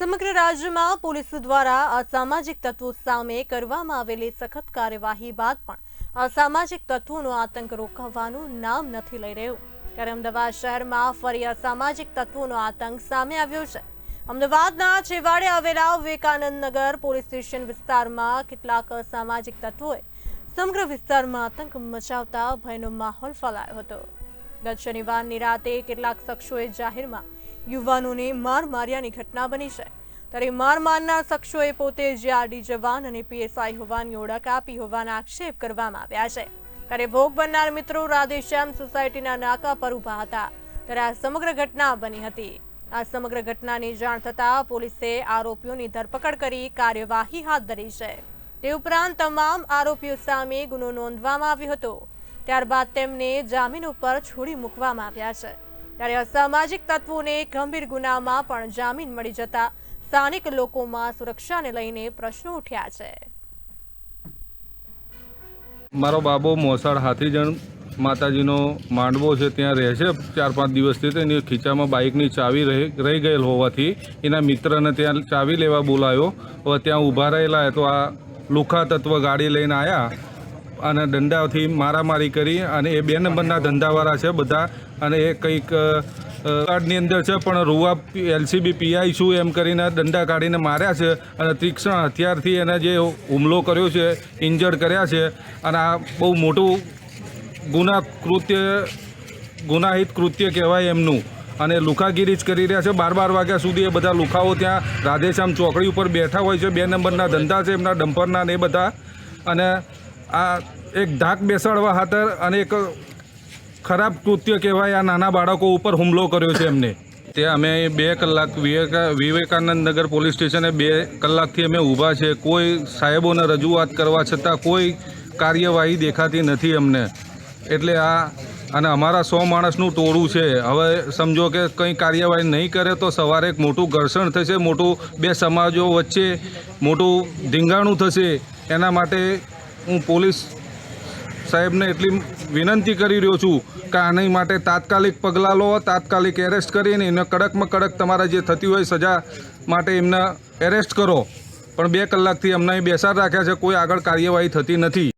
સમગ્ર રાજ્યમાં પોલીસ દ્વારા અસામાજિક તત્વો સામે કરવામાં આવેલી સખત કાર્યવાહી બાદ પણ અસામાજિક તત્વોનો આતંક રોકાવવાનું નામ નથી લઈ રહ્યું. ત્યારે અમદાવાદ શહેરમાં ફરી અસામાજિક તત્વોનો આતંક સામે આવ્યો છે. અમદાવાદના છેવાડે આવેલા વિવેકાનંદ નગર પોલીસ સ્ટેશન વિસ્તારમાં કેટલાક અસામાજિક તત્વોએ સમગ્ર વિસ્તારમાં આતંક મચાવતા ભયનો માહોલ ફેલાયો હતો. ગત શનિવારની રાતે કેટલાક શખ્સોએ જાહેરમાં યુવાનોને માર માર્યાની ઘટના બની છે. ત્યારે માર મારનાર શખ્સોએ પોતે જીઆરડી જવાન અને પીએસઆઈ હોવાની ઓળખ આપી હોવાના આક્ષેપ કરવામાં આવ્યા છે. ત્યારે ભોગ બનનાર મિત્રો રાધેશ્યામ સોસાયટીના નાકા પર ઊભા હતા. ત્યારે આ સમગ્ર ઘટના બની હતી. આ સમગ્ર ઘટનાની જાણ થતાં પોલીસે આરોપીઓની ધરપકડ કરી કાર્યવાહી હાથ ધરી છે. તે ઉપરાંત તમામ આરોપીઓ સામે ગુનો નોંધવામાં આવ્યો હતો. ત્યારબાદ તેમને જામીન ઉપર છોડી મૂકવામાં આવ્યા છે. ત્યારે અસામાજિક તત્વોને ગંભીર ગુનામાં પણ જામીન મળી જતા સ્થાનિક લોકોમાં સુરક્ષાને લઈને પ્રશ્નો ઉઠ્યા છે. મારો બાબો મોસાળ હાથીજણ માતાજીનો માંડવો છે, ત્યાં રહે છે. ચાર પાંચ દિવસથી તો એની ખીચામાં બાઇકની ચાવી રહી ગયેલ હોવાથી એના મિત્રને ત્યાં ચાવી લેવા બોલાયો. ત્યાં ઊભા રહેલા તો આ લુખા તત્વ ગાડી લઈને આવ્યા અને દંડાથી મારામારી કરી અને એ બે નંબરના ધંધાવાળા છે બધા. અને એ કંઈક કાર્ડની અંદર છે, પણ રૂવા એલસીબી, પીઆઈ છું એમ કરીને દંડા કાઢીને માર્યા છે. અને તીક્ષ્ણ હથિયારથી એને જે હુમલો કર્યો છે, ઇન્જર્ડ કર્યા છે. અને આ બહુ મોટું ગુના કૃત્ય, ગુનાહિત કૃત્ય કહેવાય એમનું. અને લુખાગીરી જ કરી રહ્યા છે. બાર બાર વાગ્યા સુધી એ બધા લુખાઓ ત્યાં રાધેશ્યામ ચોકડી ઉપર બેઠા હોય છે. બે નંબરના ધંધા છે, એમના ડમ્પરના ને બધા. અને આ એક ધાક બેસાડવા ખાતર અને એક ખરાબ કૃત્ય કહેવાય આ નાના બાળકો ઉપર હુમલો કર્યો છે એમને. તે અમે બે કલાક વિવેકા, વિવેકાનંદ નગર પોલીસ સ્ટેશને બે કલાકથી અમે ઊભા છે. કોઈ સાહેબોને રજૂઆત કરવા છતાં કોઈ કાર્યવાહી દેખાતી નથી અમને. એટલે આ, અને અમારા સો માણસનું ટોળું છે. હવે સમજો કે કંઈ કાર્યવાહી નહીં કરે તો સવારે એક મોટું ઘર્ષણ થશે, મોટું બે સમાજો વચ્ચે મોટું ધીંગાણું થશે. એના માટે હું પોલીસ સાહેબને એટલી વિનંતી કરી રહ્યો છું કે આની માટે તાત્કાલિક પગલાં લો, તાત્કાલિક એરેસ્ટ કરીને એને કડકમાં કડક તમારા જે થતી હોય સજા માટે એમને એરેસ્ટ કરો. પણ બે કલાકથી અમને બેસાડ રાખ્યા છે, કોઈ આગળ કાર્યવાહી થતી નથી.